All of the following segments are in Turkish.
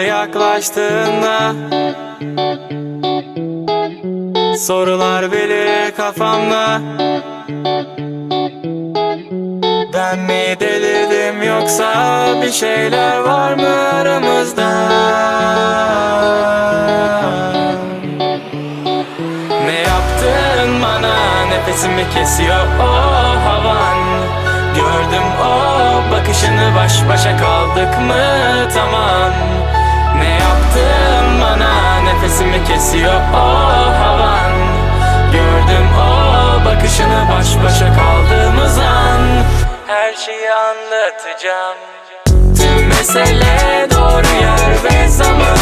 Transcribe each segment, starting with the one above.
yaklaştığında Sorular belir kafamda. Ben mi delirdim yoksa bir şeyler var mı aramızda? Ne yaptın bana? Nefesimi kesiyor o havan. Gördüm o bakışını baş başa kaldık mı? Tamam. Ne yaptın bana? Nefesimi kesiyor o havan. Gördüm o bakışını baş başa kaldığımız an. Her şeyi anlatacağım. Tüm mesele doğru yer ve zaman.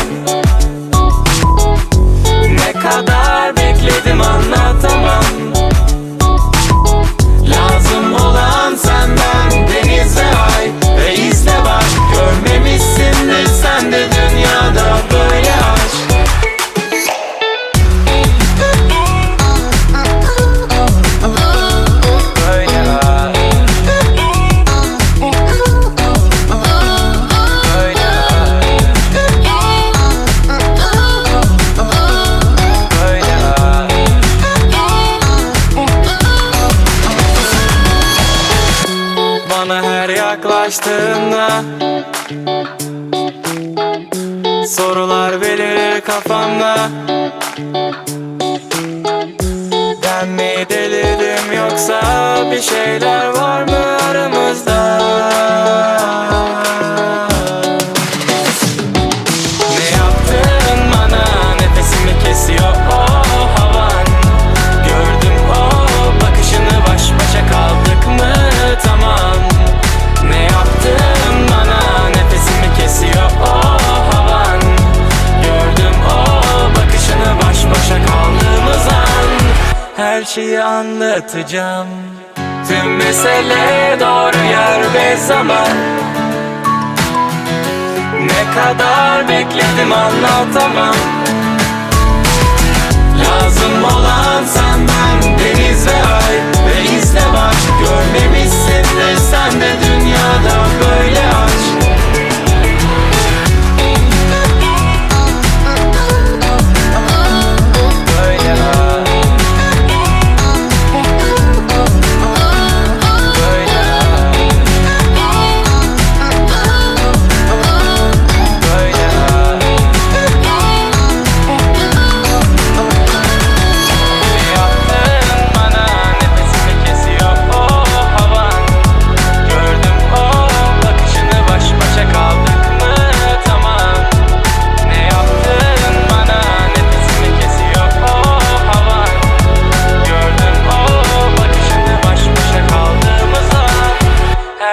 Ne kadar bekledim anlatamam yaklaştığında Sorular belirir kafamda Ben mi delirdim yoksa bir şeyler var Her şeyi anlatacağım. Tüm mesele doğru yer ve zaman. Ne kadar bekledim anlatamam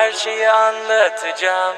Her şeyi anlatacağım